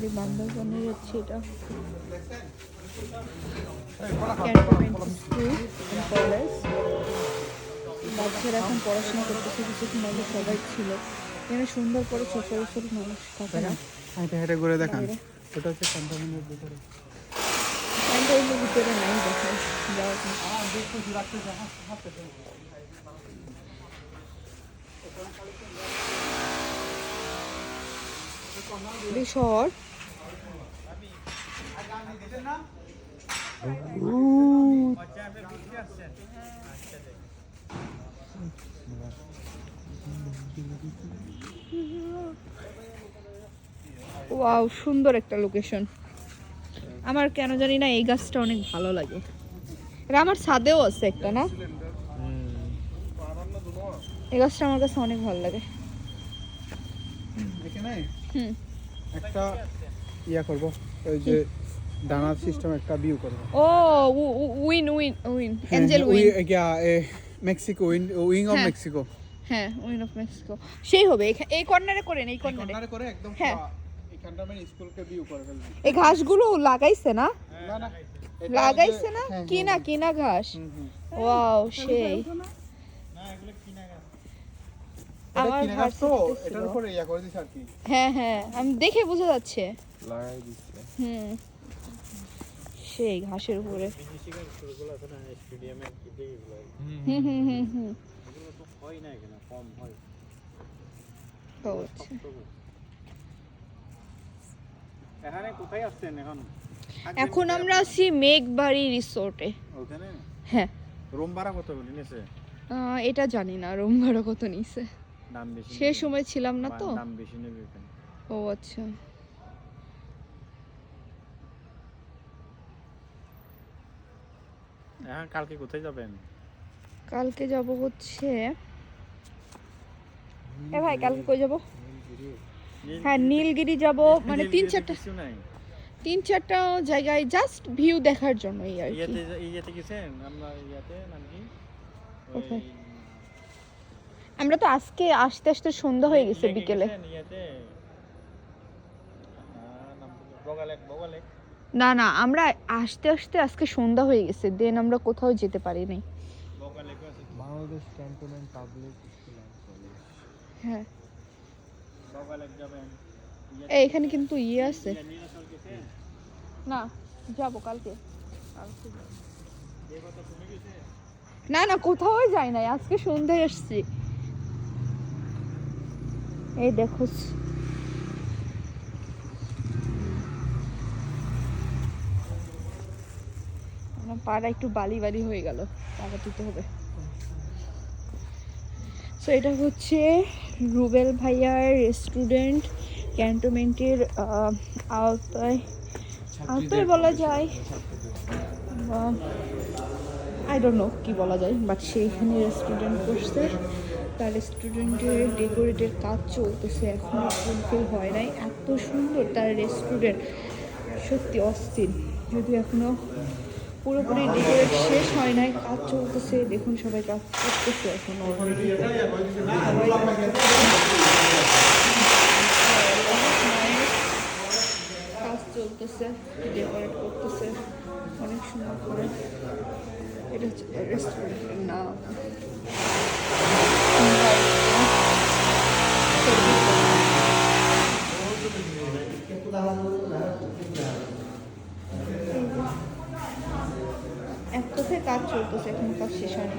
Sorry বান্দরবনের হচ্ছে এটা। কলেজ বাচ্চারা এখন পড়াশোনা করতেছে কিছুক্ষণ আগে সবাই ছিল। এখানে সুন্দর করে ছোট ছোট মানুষ থাকে না। হেঁটে হেঁটে ঘুরে দেখান। ওটা হচ্ছে ক্যান্টনমেন্টের ভিতরে। ক্যান্টনমেন্টের ভিতরে নাই জন্য। রিসর্ট ওয়াও সুন্দর একটা লোকেশন আমার কেন জানি না এই গাছটা অনেক ভালো লাগে। এটা আমার ছাদেও আছে একটা না? এই গাছটা আমার কাছে অনেক ভালো লাগে। একটা ইয়া করব ওই যে ডানার সিস্টেম একটা ভিউ করব। ও win win win angel win. Mexico win wing of হ্যাঁ। মেক্সিকো হ্যাঁ উইন অফ মেক্সিকো সেই হবে এই কর্নারে করেন এই কর্নারে। কর্নারে করে একদম হ্যাঁ। এই ক্যান্টনমেন্ট স্কুলকে ভিউ করে ফেলবি। এই ঘাসগুলো লাগাইছে না? না না। লাগাইছে না? হ্যাঁ, কিনা কিনা ঘাস। ওয়াও সেই। এটা আমার কিনে গাছ তো এটার উপরে ইয়া করে দিছ আর কি। হ্যাঁ হ্যাঁ আমি দেখে বোঝা যাচ্ছে। লাগাই দিচ্ছে। হুম। সেই ঘাসের উপরে। হুম হুম হুম হুম। ও আচ্ছা। এখানে কোথায় আসছেন এখন এখন আমরা আছি মেঘবাড়ি রিসোর্টে। ওখানে? হ্যাঁ। রুম ভাড়া কত আহ, এটা জানি না রুম ভাড়া কত বেশি সে সময় ছিলাম না তো। দাম বেশি নেবে ও আচ্ছা। এখন কালকে কোথায় যাবেন? কালকে যাব হচ্ছে এ ভাই কালকে কই যাব? হ্যাঁ নীলগিরি যাব মানে তিন চারটা তিন চারটা জায়গায় জাস্ট ভিউ দেখার জন্যই আর কি। ইয়াতে ইয়াতে গেছেন? আমরা ইয়াতে নাম কি? আমরা তো আজকে আসতে আসতে সন্ধ্যা হয়ে গেছে বিকেলে। ইয়াতে? কি? বগালেক বগালেক। না না আমরা আসতে আসতে আজকে সন্ধ্যা হয়ে গেছে দেন আমরা কোথাও যেতে পারি নাই বাংলাদেশ ক্যান্টনমেন্ট পাবলিক স্কুল হ্যাঁ। এই এখানে কিন্তু ইয়ে আছে। না যাব কালকে। না না কোথাও যাই নাই আজকে সন্ধ্যায় এসছি এই দেখো আমার পাড়া একটু বালি বালি হয়ে গেল টাকা দিতে হবে। সো এটা হচ্ছে রুবেল ভাইয়ার রেস্টুরেন্ট ক্যান্টনমেন্টের আওতায় আওতায় বলা যায়। আই ডোন্ট নো কি বলা যায় বাট সেইখানে রেস্টুরেন্ট করছে। তার রেস্টুরেন্টের ডেকোরেটের কাজ চলতেছে এখনও ফুলফিল হয় নাই। এত সুন্দর তার রেস্টুরেন্ট সত্যি অস্থির। যদিও এখনও পুরোপুরি ডেকোরেট শেষ হয় নাই, কাজ চলতেছে, দেখুন সবাই কাজ করতেছে এখন। কাজ চলতেছে ডেকোরেট করতেছে, অনেক সুন্দর করে এটা হচ্ছে রেস্টুরেন্টের কাজ চলতেছে এখনও কাজ শেষ হয়নি।